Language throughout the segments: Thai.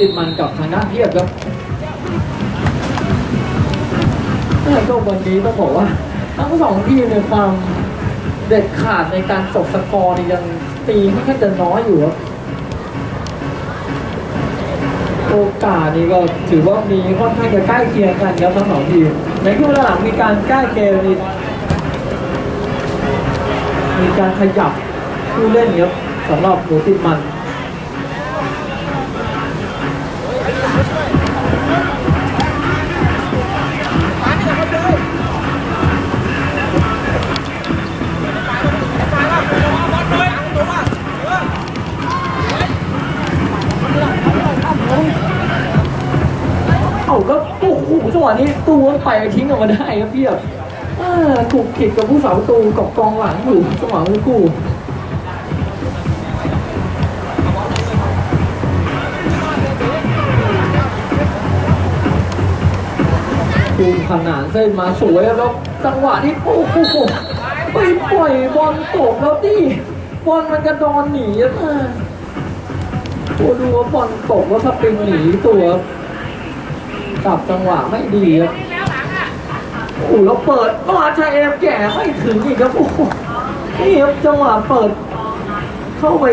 ติดมันกับทางด้านเทียบครับแต่ก็วันนี้ต้องบอกว่า ทั้งสองทีมในยความเด็ดขาดในการจบสกอร์นี่ยังตีค่อนข้างจะน้อยอยู่ครับโอกาสนี่ก็ถือว่ามีค่อนข้างจะใกล้เคียงกันครับทั้งสองทีมในครึ่วลาหลังมีการใกล้เกมนี่มีการขยับผู้เล่นครับสำหรับหมูติดมัน หวะนี้ตัวไปทิ้งออกมาได้ครับเพียบอ่ถูกขิดกับผู้สาประตูกับกองหลังอยู่จังหวะเมื่อกู้ดูขนานเส้นมาสวยแล้วจังหวะที่โอ้โหไปปล่อยบอลตกแล้วดิบอลมันกระดอนหนีอะตัวดูว่าบอลตกแล้วสปริงหนีตัว จับจังหวะไม่ดีครับโอ้แล้วเปิดมาชาเอมแก่ไม่ถึงอีกครับโอ้นี่ครับจังหวะเปิด เข้าไป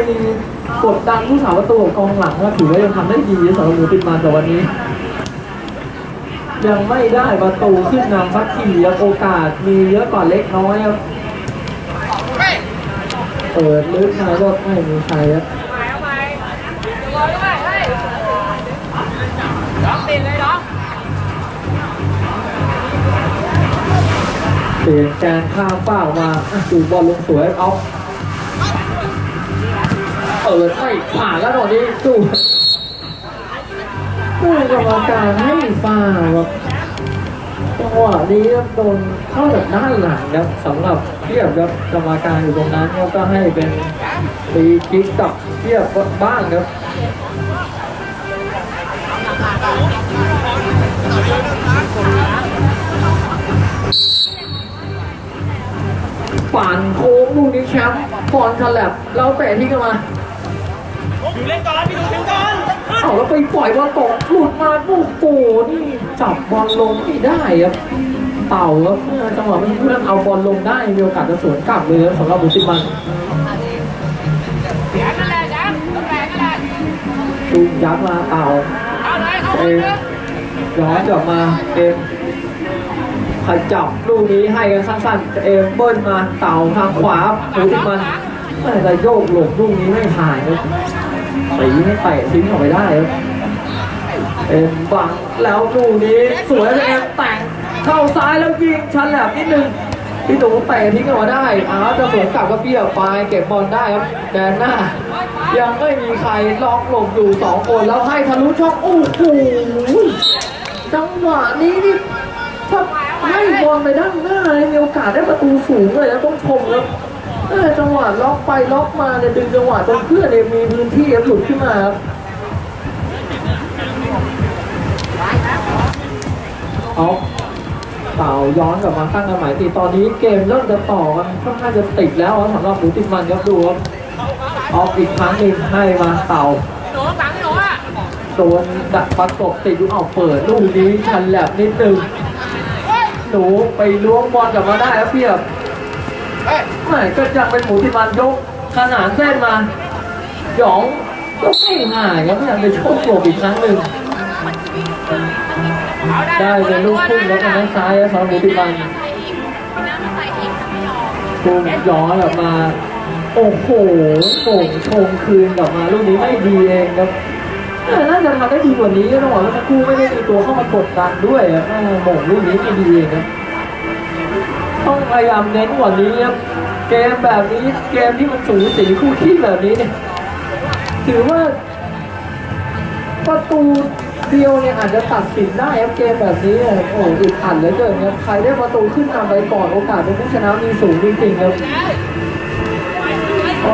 กดดันผู้สาวประตูกองหลังว่าถือว่ายังทำได้ดีสำหรับหมูติดมันแต่วันนี้ ยังไม่ได้ประตูขึ้นนำสักทีครับโอกาสมีเยอะกว่าเล็กน้อยครับเปิดลึกมาก็ไม่มีใครครับ ลี่ยนแกนข้ามเป้ามาอะดูบอลลงสวยเอาเปิดไม่ผ่านแล้วตอนนี้ดูไม่กรรมการให้ฟาครับจังหวะนี้โดนเข้าจากด้านหลังครับสำหรับเทียบครับกรรมการอยู่ตรงนั้นครับก็ให้เป็นฟรีคิกกับเทียบบ้างครับ ปั่นโค้งลูกนี้แชมป์บอลฉลับเราเตะที่กันมาอยู่เล่นก่อนพี่ดูถึงก่อนเอาแล้วไปปล่อยบอลตกหลุดมาโอ้โหนี่จับบอลลงไม่ได้ครับเต่าครับเมื่อจังหวะเพื่อนเอาบอลลงได้มีโอกาสจะสวนกลับเลยครับสำหรับบุสิมันแขนนั่นแหละแจ๊บต้องแขนนั่นแหละจูงยัดมาเต่าเอาเลยเอาเอเลยมย้อนกลับมาเอ็ม ขจับลูกนี้ให้กันสั้นๆเอเบิ้ลมาเต่าทางขวาบุสิมันแต่โยกหลบลูกนี้ไม่ผ่านครับตีให้เตะทิ้งออกไปได้ครับเอ็มบังแล้วลูกนี้สวยเลยเอ็มแต่งเข้าซ้ายแล้วยิงชันแหลมนิดนึงพี่ตู่เตะทิ้งออกมาได้อ้าวจะสวนกลับก็เปี้ยวไปเก็บบอลได้ครับแดนหน้า ยังไม่มีใครล็อกหลบอยู่สองคนแล้วให้ทะลุช่องโอ้โหจังหวะนี้นี่ถ้า ให้บอลไปด้านหน้าเนี่ยมีโอกาสได้ประตูสูงเลยแล้วต้องชมครับเออจังหวะล็อกไปล็อกมาเนี่ยดึงจังหวะจนเพื่อนเนี่ยมีพื้นที่ครับหลุดขึ้นมาครับเอาเต่าย้อนกลับมาตั้งกันใหม่ทีตอนนี้เกมเริ่มจะต่อกันค่อนข้างจะติดแล้วสำหรับหมูติดมันครับดูครับออกอีกครั้งหนึ่งให้มาเต่าหนูฝังหนูอะโดนดักประกบติดลูกเอาเปิดลูกนี้ชันแหลบนิดนึง หนูไปล้วงบอลกลับมาได้แล้วเพียบไม่ก็ยังเป็นหมูติดมันยกขนานเส้นมาหยองก็ไม่ห่างครับพยายามไปโชกโกบอีกครั้งหนึ่งเอาได้ได้เป็นลูกพุ่งแล้วกันด้านซ้ายสำหรับหมูติดมันพุ่งย้อนกลับมา โอ้โหโป่งชงคืนกลับมาลูกนี้ไม่ดีเองครับเออ น่าจะทำได้ดีกว่านี้ก็ต้องบอกว่าทั้งคู่ไม่ได้มีตัวเข้ามากดดันด้วยโหมุ่งลูกนี้ไม่ดีเองครับต้องพยายามเน้นกว่านี้ครับเกมแบบนี้เกมที่มันสูสีคู่ขี้แบบนี้เนี่ยถือว่าประตูเดียวเนี่ยอาจจะตัดสินได้ครับเกมแบบนี้โอ้โหอึดอัดเหลือเกินครับใครได้ประตูขึ้นนำไปก่อนโอกาสเป็นผู้ชนะมีสูงจริงๆครับ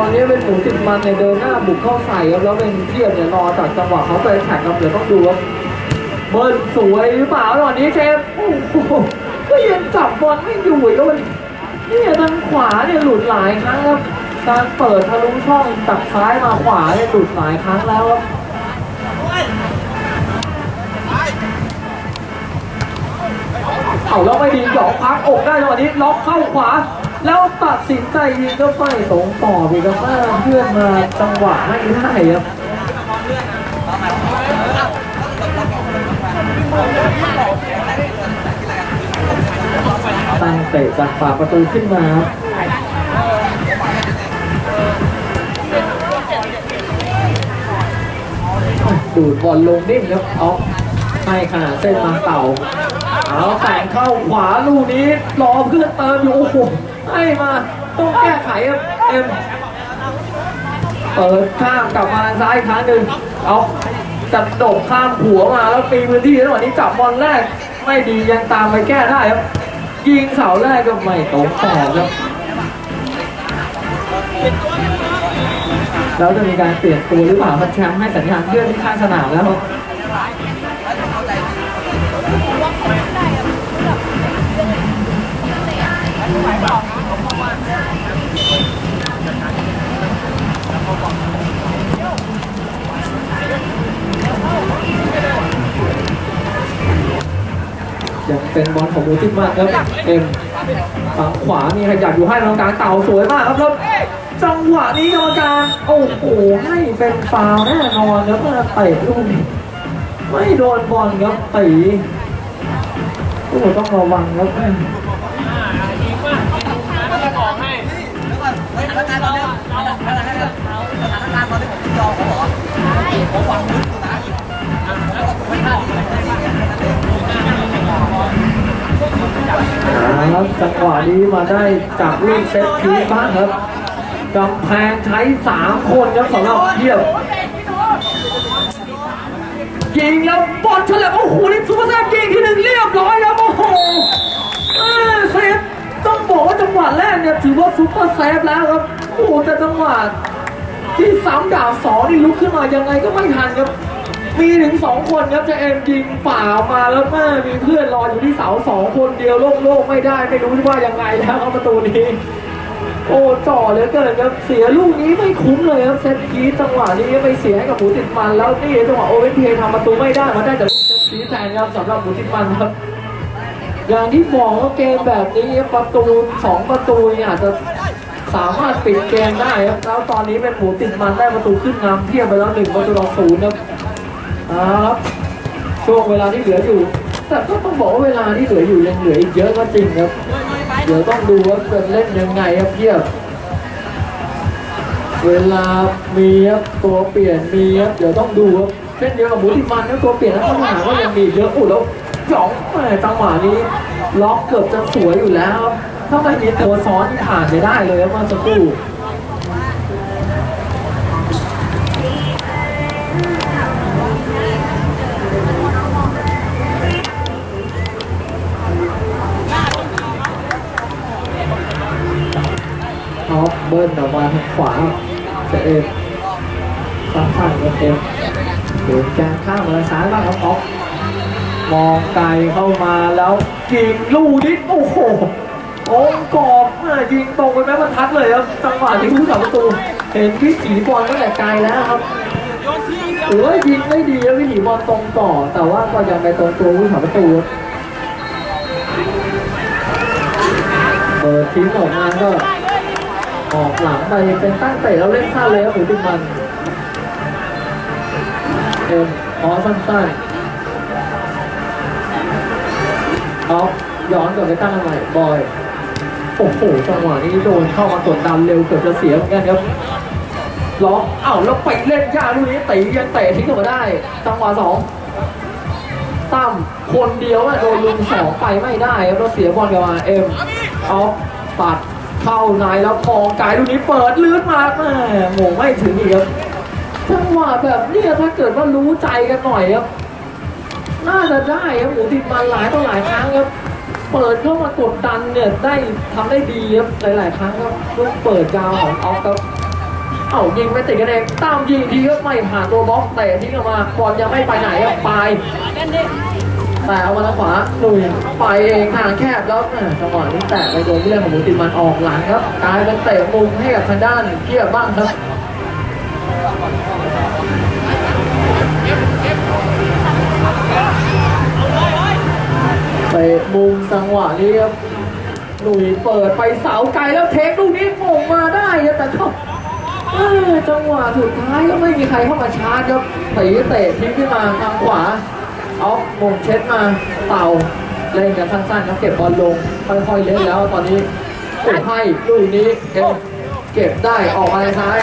ตอนนี้เป็นหมูติดมันเนี่ยเดินหน้าบุกเข้าใส่ครับแล้วเป็นเทียบเนี่ยรอจากจังหวะเขาไปแข่งครับเดี๋ยวต้องดูว่าเบิร์นสวยหรือเปล่าตอนนี้เชฟโอ้โหก็ยังจับบอลไม่อยู่อีแล้วเนี่ยทางขวาเนี่ยหลุดหลายครั้งครับการเปิดทะลุช่องจากซ้ายมาขวาเนี่ยหลุดหลายครั้งแล้วเอาแล้วไม่ดีหยอกพักอกได้ตอนนี้ล็อกเข้าขวา แล้วตัดสินใจยิงก็ไม่ตรงต่อพี่ครับเพื่อนมาจังหวะไม่ได้ครับตั้งเตะจากฝาประตูขึ้นมาครับดูดบอลลงนิ่มครับเอาให้ขนาดเส้นมาเต่า เอาแต่งเข้าขวาลูกนี้รอเพื่อนเติมอยู่โอ้โห ให้มาต้องแก้ไขเอ็มเปิดข้ามกลับมาซ้ายครั้งหนึ่งเอาจับโดดข้ามหัวมาแล้วปีพื้นที่แล้ววันนี้จับบอลแรก ไม่ดียังตามไปแก้ได้ครับ ยิงเสาแรกก็ไม่ตรงต่อครับแล้วจะมีการเปลี่ยนตัวหรือเปล่าพันแชมป์ให้สัญญาณเลื่อนที่ข้างสนามแล้วครับ ยังเป็นบอลของมูติมากครับเอ็มฝั่งขวามีขยับอยู่ให้ตรงกลางเต่าสวยมากครับแล้วจังหวะนี้กรรมการโอ้โหให้เป็นฟาวแน่นอนครับเมื่อเตะลูกไม่โดนบอลครับตีโอ้ต้องระวังครับแม่ยิงมากแล้วก็บอกให้เฮ้ยพนักงานตอนนี้เอาพนักงาน ตอนนี้ผมยอมเขาเหรอผมหวังลึกอยู่นะแล้วก็ไม่พลาดที่จะได้ยิงแค่นั้นเองครับจังหวะนี้มาได้จากลูกเซตพีบ้างครับกำแพงใช้สามคนครับสำหรับเทียบยิงแล้วบอลเฉลับโอ้โหนี่ซูเปอร์แซมยิงที่หนึ่งเรียบร้อยครับโอ้โหเออเซฟต้องบอกว่าจังหวะแรกเนี่ยถือว่าซูเปอร์เซฟแล้วครับโอ้แต่จังหวะ ที่ซ้ำดาวสองนี่ลุกขึ้นมายังไงก็ไม่ทันครับ มีถึงสองคนครับจะเอ็มยิงฝ่ามาแล้วแม่มีเพื่อนรออยู่ที่เสาสองคนเดียวโล่งๆไม่ได้ไม่รู้ว่ายังไงแล้วประตูนี้ โอ้จ่อเหลือเกินครับเสียลูกนี้ไม่คุ้มเลยครับเซตพีจังหวะนี้ไปเสียให้กับหมูติดมันแล้วนี่จังหวะโอเวนเพย์ทำประตูไม่ได้มาได้จากลูกเซตพีแทนครับสำหรับหมูติดมันครับอย่างที่บอกว่าเกมแบบนี้ประตูสองประตูเนี่ยอาจจะ สามารถปิดเกมได้ครับแล้วตอนนี้เป็นหมูติดมันได้ประตูขึ้นนำเทียบไปแล้วหนึ่งประตูต่อศูนย์ครับเอาครับช่วงเวลาที่เหลืออยู่ แต่ก็ต้องบอกว่าเวลาที่เหลืออยู่ยังเหลืออีกเยอะก็จริงครับเดี๋ยวต้องดูว่าจะเล่นยังไงครับเพียบ เวลามีครับตัวเปลี่ยนมีครับเดี๋ยวต้องดูครับเช่นเดียวกับหมูติดมันนะตัวเปลี่ยนแล้วข้างหลังก็ยังมีเยอะอุยแล้วหยองแหม่จังหวะนี้ล็อกเกือบจะสวยอยู่แล้วครับ ถ้าไม่มีตัวซ้อนที่ผ่านไปได้เลยเมื่อสักครู่ท็อปเบิ้ลออกมาทางขวาจะเอ็มสั้นๆครับเอ็มเดินแกงข้ามมาซ้ายบ้างครับท็อปมองไกลเข้ามาแล้วยิงลูกนี้โอ้โห โอ้กรอบอะยิงตรงไปแม่บรรทัดเลยครับจังหวะที่ผู้สาประตูเห็นพี่สีบอลตั้งแต่ไกลแล้วครับโอย่างเดียวหรือยิงไม่ดีแล้วพี่สีบอลตรงต่อ แต่ว่าก็ยังไปตรงตัวผู้สาประตูเปิดทิ้งออกมาก็ออกหลังไปเป็นตั้งเตะแล้วเล่นสั้นเลยครับหมูติมันเอ็มขอสั้นๆเอาย้อนกลับไปตั้งใหม่บอย โอ้โหจังหวะนี้โดนเข้ามากดดันเร็วเกือบจะเสียเหมือนกันครับล็อกเอ้าแล้วไปเล่นยากลูกนี้ตียังเตะทิ้งออกมาได้ จังหวะสองตั้มคนเดียวอะโดนลุมสองไปไม่ได้ครับแล้วเสียบอลกลับมาเอ็มเอาปัดเข้าในแล้วมองไกลลูกนี้เปิดลื่นมาแม่โมงไม่ถึงอีกครับจังหวะแบบเนี้ยถ้าเกิดว่ารู้ใจกันหน่อยครับน่าจะได้ครับหมูติดมันหลายต่อหลายครั้งครับ เปิดเข้ามากดดันเนี่ยได้ทำได้ดีครับหลาย ๆ ครั้งครับลูกเปิดยาวของออฟครับเอ้ายิงไม่ติดกันเองตามยิงทีก็ไม่ผ่านตัวบล็อกเตะทิ้งออกมาบอลยังไม่ไปไหนครับไปแต่เอามาทางขวาหนุ่ยไปเองทางแคบแล้วแหม่จังหวะนี้แตะไปโดนผู้เล่นของหมูติมันออกหลังครับกลายเป็นเตะมุมให้กับทางด้านเทียบบ้างครับ ไปมุมจังหวะนี้ครับหนุ่ยเปิดไปเสาไกลแล้วเทคลูกนี้โมงมาได้ครับแต่ก็เออจังหวะสุดท้ายก็ไม่มีใครเข้ามาชาร์จครับตีเตะทิ้งขึ้นมาทางขวาเอามงเช็ดมาเต่าเล่นกันสั้นๆครับเก็บบอลลงค่อยๆเล่นแล้วตอนนี้โอ้ให้ลูกนี้เอ็มเก็บได้ออกมาในซ้าย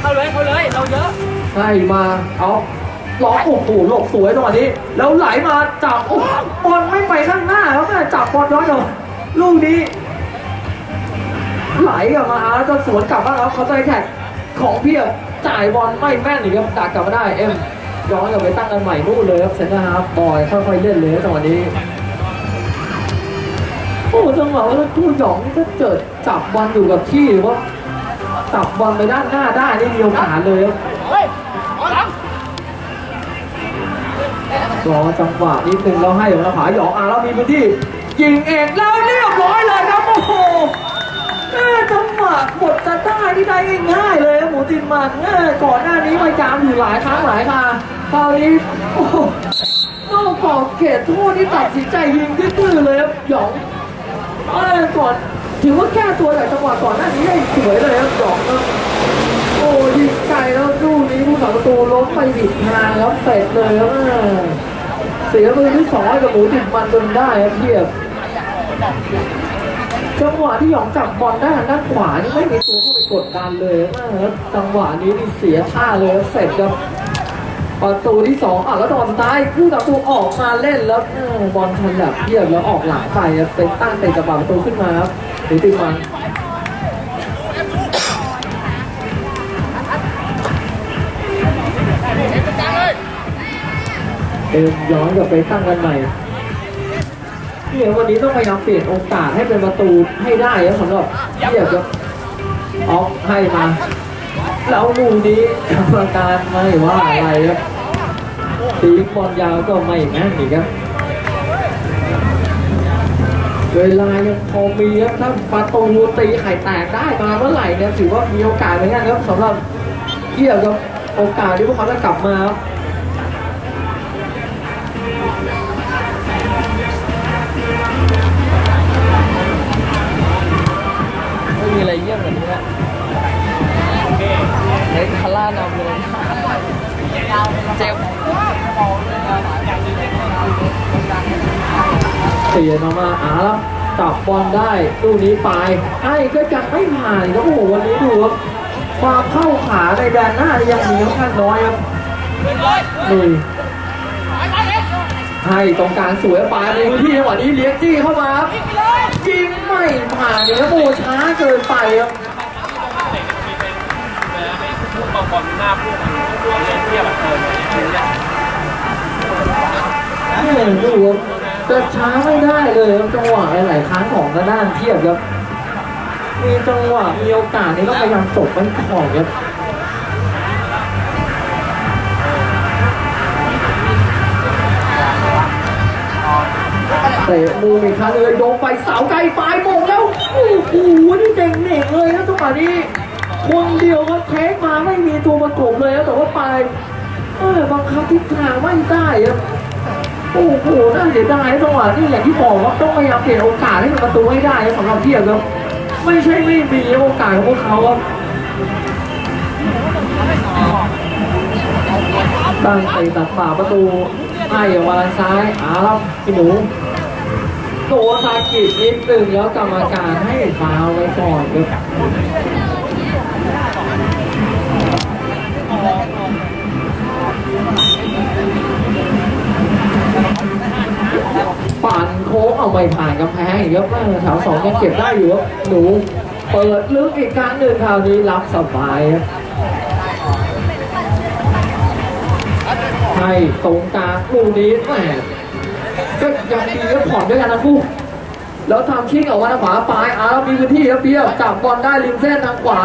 เข้าเลยเข้าเลยเราเยอะให้มาเอา ล็อกโอ้โหหลบสวยจังหวะนี้ แล้วไหลมาจับโอ้บอลไม่ไปข้างหน้าแล้วแม่จับบอลย้อนลับลูกนี้ ไหลกลับมาแล้วจะสวนกลับบ้างครับเขาใจแท็กของเพียบจ่ายบอลไม่แม่นอีกครับดักกลับมาได้เอ็มย้อนกลับไปตั้งกันใหม่นู่นเลยครับเซนเตอร์ฮาร์ฟบอยค่อยๆเล่นเลยจังหวะนี้โอ้จังหวะว่าคู่หยองนี่ถ้าเกิดจับบอลอยู่กับที่หรือว่าจับบอลไปด้านหน้าได้นี่มีโอกาสเลยครับ รอจังหวะนิดนึงแล้วให้ของเราผาหยองอะแล้วมีพื้นที่ยิงเองแล้วเรียบร้อยเลยครับโอ้โหจังหวะหมดจะได้ที่ได้ง่ายๆเลยหมูตินมันก่อนหน้านี้พยายามอยู่หลายครั้งหลายคาคราวนี้โอ้โหนอกกรอบเขตโทษนี่ตัดสินใจยิงตื้อเลยครับหยองเออก่อนถือว่าแก้ตัวจากจังหวะก่อนหน้านี้ได้สวยเลยครับหยองโอ้ยิงไกลแล้วลูกนี้ผู้สาประตูล้มไปผิดทางครับเสร็จเลยครับแม่ เสียมือที่สองให้กับหมูติดมันจนได้เทียบจังหวะที่หยองจับบอลได้ทางด้านขวานี่ไม่มีตัวเข้าไปกดดันเลยครับจังหวะนี้นี่เสียท่าเลยเสร็จครับประตูที่สองอะแล้วตอนสุดท้ายผู้ต่อสู้ออกมาเล่นแล้วบอลทันแบบเทียบแล้วออกหลังไปครับเป็นตั้งเตะจับประตูขึ้นมาครับหมูติดมัน เดินย้อนกลับไปตั้งกันใหม่เนี่ยวันนี้ต้องพยายามเปลี่ยนโอกาให้เป็นประตูให้ได้ครับสำหรับเทียบครับออกให้มา แล้วลูกนี้กรรมการไม่ว่าอะไรครับตีบอลยาวก็ไม่แม่นอีกครับเวลายังพอมีครับถ้าประตูตีไข่แตกได้มาเมื่อไหร่เนี่ยถือว่ามีโอกาสเหมือนกันครับสำหรับเทียบกับโอกาสที่พวกเขาจะกลับมาครับ มีอะไรเยี่ยมกว่านี้แล้วเล็กคาร่านำเลยเจ็บเปลี่ยนออกมาอ่าแล้วจับบอลได้ลูกนี้ไปไอ้ก็ยังไม่ผ่านครับโอ้โหวันนี้ดูครับความเข้าขาในแดนหน้ายังมีค่อนข้างน้อยครับนี่ ให้ตรงกลางสวยไปในพื้นที่จังหวะนี้เลี้ยงจี้เข้ามาครับยิงไม่ผ่านเลยครับโอ้โหช้าเกินไปครับบอลหน้าพวกมันเทียบเทียนี่ดูครับจะช้าไม่ได้เลยจังหวะหลายๆครั้งของกระด้านเทียบครับมีจังหวะมีโอกาสนี้ก็พยายามจบมันก่อนครับ เตะมุมอีกครั้งเลยโดนไปเสาไกลปลายโมงแล้ว โอ้โหนี่เด่งเหน่งเลยนะจังหวะนี้คนเดียวก็เทคมาไม่มีตัวประกบเลยนะแต่ว่าปลายเออบังคับทิศทางไม่ได้ครับโอ้โหน่าเสียดายจังหวะนี้อย่างที่บอกว่าต้องพยายามเปลี่ยนโอกาสให้เป็นประตูให้ได้สำหรับเทียบครับไม่ใช่ไม่มีโอกาสของพวกเขาครับตั้งเตะตัดฝ่าประตูให้ออกมาทางซ้ายอารับพี่หนู โตซากินิดหนึ่งแล้วกรรมการให้ฟาวไว้ก่อนครับปั่นโค้งเอาไม่ผ่านกำแพงอีกครับแม่แถวสองยังเก็บได้อยู่หนูเปิดลึกอีกครั้งหนึ่งคราวนี้รับสบายให้ตรงกลางลูกนี้แหม ก็ยังดีก็ผ่อนด้วยกันนะคู่แล้วทำชิงออกมาทางขวาปลายอาร์มีพื้นที่ครับเพียวจับบอลได้ริมเส้นทางขวา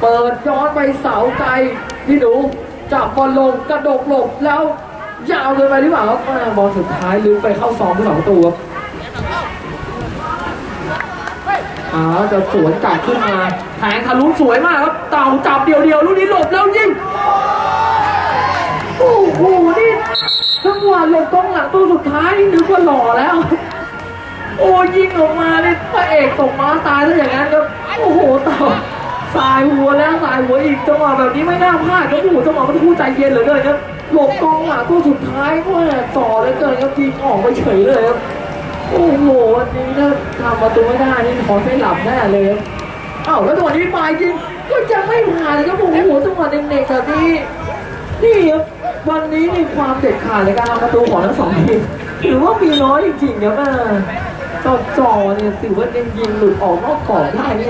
เปิดย้อนไปเสาไกลพี่หนูจับบอลลงกระดกหลบแล้วยาวเกินไปหรือเปล่าครับบอลสุดท้ายลึกไปเข้าซองผู้สาประตูครับอาจะสวนกลับขึ้นมาแทงทะลุสวยมากครับ เต่าจับเดียวๆลูกนี้หลบแล้วยิงโอ้โหนี่ จังหวะหลบกองหลังตัวสุดท้ายนี่นึกว่าหล่อแล้ว โอ้ยิงออกมาเนี่ยพระเอกตกม้าตายซะอย่างนั้นครับโอ้โหต่อสายหัวแล้วสายหัวอีกจังหวะแบบนี้ไม่น่าพลาดครับโอ้โหจังหวะมันคู่ใจเย็นเหลือเกินครับหลบกองหลังตัวสุดท้ายก็จ่อเหลือเกินครับยิงออกไปเฉยเลยครับโอ้โหวันนี้ถ้าทำประตูไม่ได้นี่ขอให้หลับแน่เลยครับอ้าวแล้วจังหวะนี้ปลายยิงก็ยังไม่ผ่านเลยครับโอ้โหจังหวะเด็กๆแบบนี้นี่ครับ วันนี้มีความเด็ดขาดในการทำประตูของทั้งสองทีมถือว่ามีน้อยจริงๆครับอ่าจอจอเนี่ยถือว่ายังยิงหลุดออกนอกกรอบได้นี่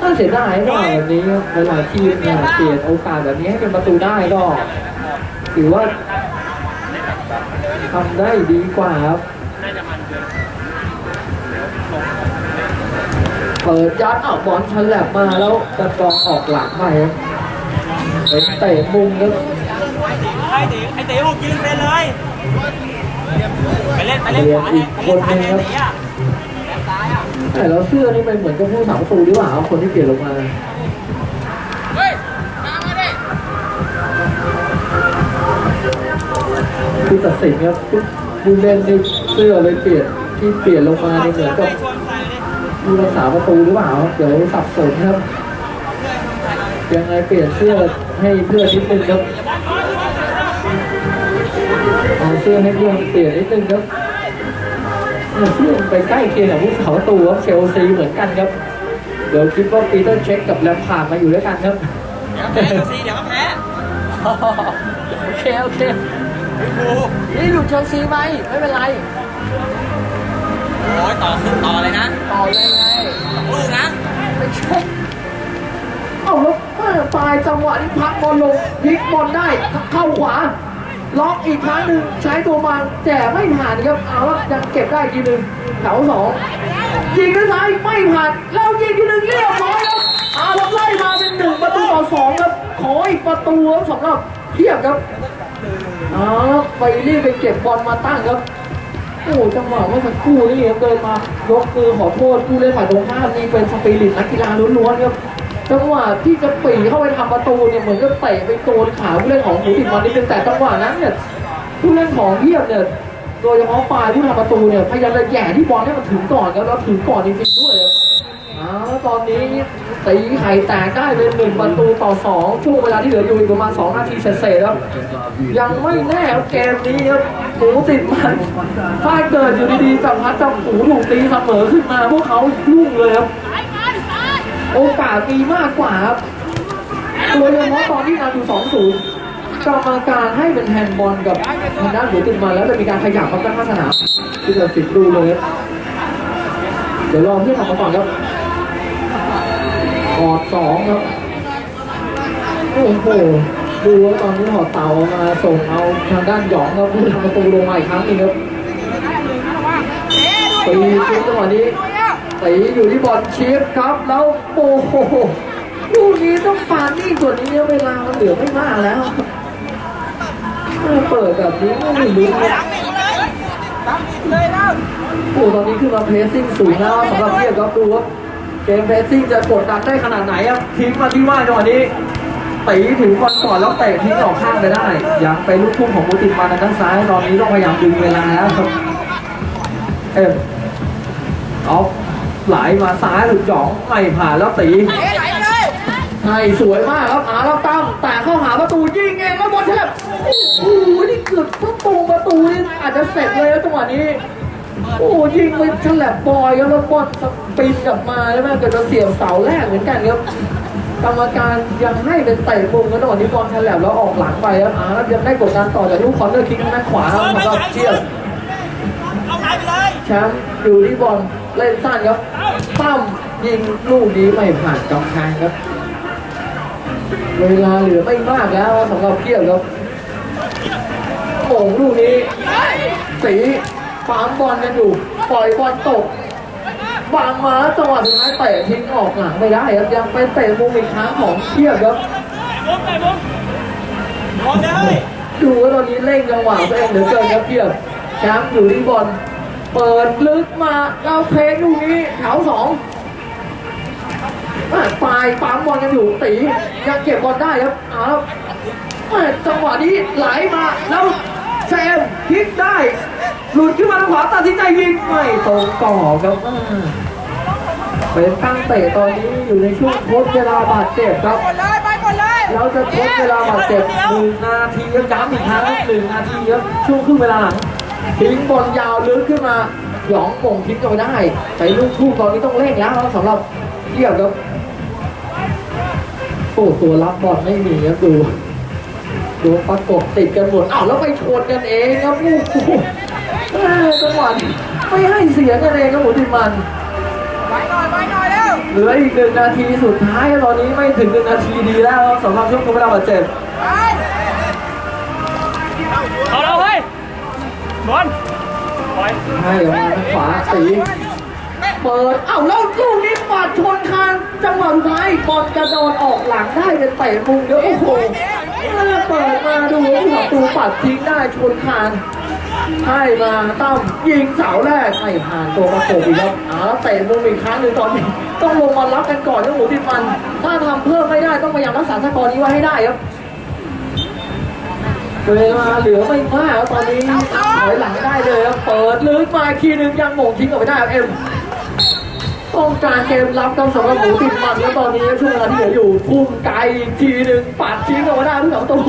น่าเสียดายว่าแบบนี้หลายทีมเนี่ยเปลี่ยนโอกาสแบบนี้ให้เป็นประตูได้ก็ถือว่าทำได้ดีกว่าครับเปิดยัดเอาบอลชันแลบมาแล้วกระกองออกหลังไปครับเป็นเตะมุมครับ ไอ้ตีไอ้ตีลูกยิงเป็นเลยไปเล่นไปเล่นขวาแทนไปเล่นซ้ายแทนตีอะแทนซ้ายอะแต่แล้วเสื้อนี่มันเหมือนกับผู้สาประตูหรือเปล่าครับคนที่เปลี่ยนลงมาเฮ้ยมามาดิคือตัดสินครับผู้เล่นในเสื้อเลยเปลี่ยนที่เปลี่ยนลงมาเนี่ยเหมือนกับชวนใส่เลยผู้รักษาประตูหรือเปล่าเดี๋ยวสับสนครับยังไงเปลี่ยนเสื้อให้เพื่อนนิดนึงครับ เอาเสื้อให้เพื่อนเปลี่ยนนิดนึงครับเนี่ยเสื้อมันไปใกล้เคียงกับผู้สาประตูครับเชลซีเหมือนกันครับ เดี๋ยวคิดว่าปีเตอร์เช็คกับแลมพาร์ดมาอยู่ด้วยกันครับเดี๋ยวแพ้ดูสิเดี๋ยวก็แพ้โอเคโอเคลิเวอร์พูลนี่อยู่เชลซีไหมไม่เป็นไรโอ้ยต่อขึ้นต่อเลยนะ ต่อเลยไงลูกนะไม่ใช่เอาแล้วแม่ปลายจังหวะนี้พักบอลลงพลิกบอลได้เข้าขวา ล็อกอีกครั้งหนึ่งใช้ตัวมันแต่ไม่ผ่านครับเอาแล้วยังเก็บได้อีกทีหนึ่งแถวสองยิงด้วยซ้ายไม่ผ่านแล้วยิงทีหนึ่งเรียบร้อยครับเอาล้วไล่มาเป็นหนึ่งประตูต่อสองครับขออีกประตูครับสำหรับเทียบครับเอาไปรีบไปเก็บบอลมาตั้งครับโอ้จังหวะเมื่อสักครู่นี่ครับเดินมายกมือขอโทษผู้เล่นฝ่ายตรงข้ามนี่เป็นสปิริตนักกีฬาล้วนๆครับ จังหวะที่จะปีเข้าไปทำประตูเนี่ยเหมือนกับเตะไปโดนขาผู้เล่นของหมูติดมันนิดนึงแต่จังหวะนั้นเนี่ยผู้เล่นของเทียบเนี่ยโดยเฉพาะปลายผู้ทำประตูเนี่ยพยายามจะแย่ที่บอลให้มันถึงก่อนครับแล้วถึงก่อนจริงๆด้วยครับอาตอนนี้ตีไข่แตกได้เป็นหนึ่งประตูต่อสองช่วงเวลาที่เหลืออยู่อีกประมาณสองนาทีเศษๆครับยังไม่แน่ครับเกมนี้ครับหมูติดมัน ถ้าเกิดอยู่ดีๆจับพัดจับหูถูกตีเสมอขึ้นมาพวกเขายุ่งเลยครับ โอกาสมีมากกว่าครับโดยเฉพาะตอนที่นำอยู่2 0กรรมการให้เป็นแฮนด์บอลกับทางด้านหมูติดมันแล้วจะมีการขยับมาตั้งข้างสนามที่เราสิบดูเลยเดี๋ยวรอเพื่อนออกมาก่อนครับกอดสองครับโอ้โหดูว่าตอนนี้หอดเต่ามาส่งเอาทางด้านหยองครับผู้ทำประตูลงมาอีกครั้งนึงครับตีจุดจังหวะนี้ ตีอยู่ที่บอลชิปครับ แล้วโอ้โหลูกนี้ต้องปานี่กว่านี้เวลามันเหลือไม่มากแล้วเปิดแบบนี้ไม่รู้นะโอ้ตอนนี้ขึ้นมาเพรสซิ่งสูงแล้วสำหรับเทียบครับดูว่าเกมเพรสซิ่งจะกดดันได้ขนาดไหนครับทิ้งมาที่ว่าจังหวะนี้ตีถึงบอลก่อนแล้วเตะทิ้งออกข้างไปได้ ยังไปลูกทุ่งของมูติมาทางด้านซ้ายตอนนี้ต้องพยายามดึงเวลาแล้วครับเอ็มออฟ ไหลมาซ้ายหลุดหยองไม่ผ่านแล้วตีให้สวยมากครับอาแล้วตั้มแต่เข้าหาประตูยิงเองแล้วบอลแทบโอ้โหนี่เกือบถ้าตรงประตูนี่อาจจะเสร็จเลยแล้วจังหวะนี้ โอ้โหยิงไปฉลับบอยครับแล้วบอลสปินกลับมาแล้วแม่งเกิดจะเสียบเสาแรกเหมือนกันครับกรรมการยังให้เป็นเตะมุมกันตอนนี้บอลฉลับแล้วออกหลังไปครับอ่าแล้วยังได้กดดันต่อจากลูกคอนเนอร์คิกทางด้านขวาครับสำหรับเชียร์เอาไหนไปเลยแชมป์อยู่ที่บอล เล่นสั้นครับปั้มยิงลูกนี้ไม่ผ่านกำแพงครับ เวลาเหลือไม่มากแล้วสำหรับเพียบครับโอ่งลูกนี้สีปามบอลกันอยู่ปล่อยบอลตกวางมาจังหวะสุดท้ายเตะทิ้งออกหลังไม่ได้ครับยังเป็นเตะมุมอีกครั้งของเพียบครับมุมไปมุมบอลเลยดูว่าตอนนี้เร่งจังหวะตัวเองเหลือเกินครับเพียบแชมป์อยู่ที่บอล เปิดลึกมาเราเพลงลูกนี้แถวสองอะปลายปั๊มบอลกันอยู่ตียังเก็บบอลได้ครับเอาแล้วแม่จังหวะนี้ไหลมาแล้วแซมพลิกได้ หลุดขึ้นมาทางขวาตัดสินใจยิงไม่ตรงกรอบครับอ่าเป็นตั้งเตะตอนนี้อยู่ในช่วงทดเวลาบาดเจ็บครับหมดเลยไปหมดเลยเราจะทดเวลาบาดเจ็บหนึ่งนาทีครับย้ำอีกครั้งครับหนึ่งนาทีครับช่วงครึ่งเวลาหลัง ทิ้งบอลยาวลึกขึ้นมาหยองมงทิ้งก็ไม่ได้ใจลูกทุ่งตอนนี้ต้องเร่งแล้วครับสำหรับเทียบครับโอ้ตัวรับบอลไม่มีครับดูดูประกบติดกันหมดอ้าวแล้วไปชนกันเองครับโอ้โหเออจังหวะนี้ไม่ให้เสียกันเองครับหมูติมันไปหน่อยไปหน่อยเร็วเหลืออีกหนึ่งนาทีสุดท้ายตอนนี้ไม่ถึงหนึ่งนาทีดีแล้วครับสำหรับช่วงเวลาบาดเจ็บไปเอาเราเฮ้ย บอลปล่อยให้ออกมาทางขวาตีเปิด เอ้าแล้วลูกนี้ปัดชนคานจังหวะสุดท้ายบอลกระโดดออกหลังได้เป็นเตะมุมเดียวโอ้โหเออเปิดมาดูผู้ประตูปัดทิ้งได้ชนคานให้มาตั้มยิงเสาแรกไม่ผ่านตัวประกบอีกครับเอาแล้วเตะมุมอีกครั้งหนึ่งตอนนี้ต้องลงมารับกันก่อนนะหมูติดมัน ถ้าทำเพิ่มไม่ได้ต้องพยายามรักษาสกอร์นี้ไว้ให้ได้ครับ เวลาเหลือไม่มากตอนนี้ถอยหลังได้เลยครับเปิดลึกมาอีกทีหนึงยังหม่งทิ้งออกไปได้ครับเอ็มต้องการเกมรับกับสำหรับหมูติดมันแล้วตอนนี้ช่วงเวลาที่เหลืออยู่พุ่งไกลทีหนึ่งปัดทิ้งออกมาได้ทุกสองตัว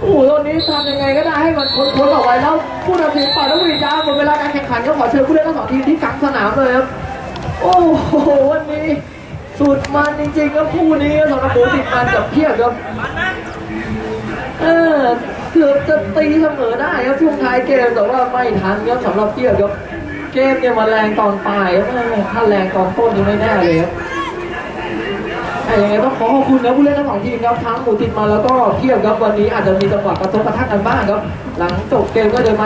โอ้โหตอนนี้ทำยังไงก็ได้ให้มันพ้นพ้นออกไปแล้วผู้ตัดสินปัดนกหวีดาหมดเวลาการแข่งขันก็ขอเชิญผู้เล่นทั้งสองทีมที่กลางสนามเลยครับโอ้โหวันนี้สุดมันจริงๆครับคู่นี้สำหรับหมูติดมันกับเพียบครับเออ เกือบจะตีเสมอได้ครับช่วงท้ายเกมแต่ว่าไม่ทันครับสำหรับเทียบครับเกมเนี่ยมาแรงตอนปลายครับถ้าแรงตอนต้นนี่ไม่แน่เลยครับแต่ยังไงต้องขอขอบคุณนะผู้เล่นทั้งสองทีมครับทั้งหมูติดมาแล้วก็เทียบครับวันนี้อาจจะมีจังหวะกระทบกระทั่งกันบ้างครับ หลังจบเกมก็เดินมา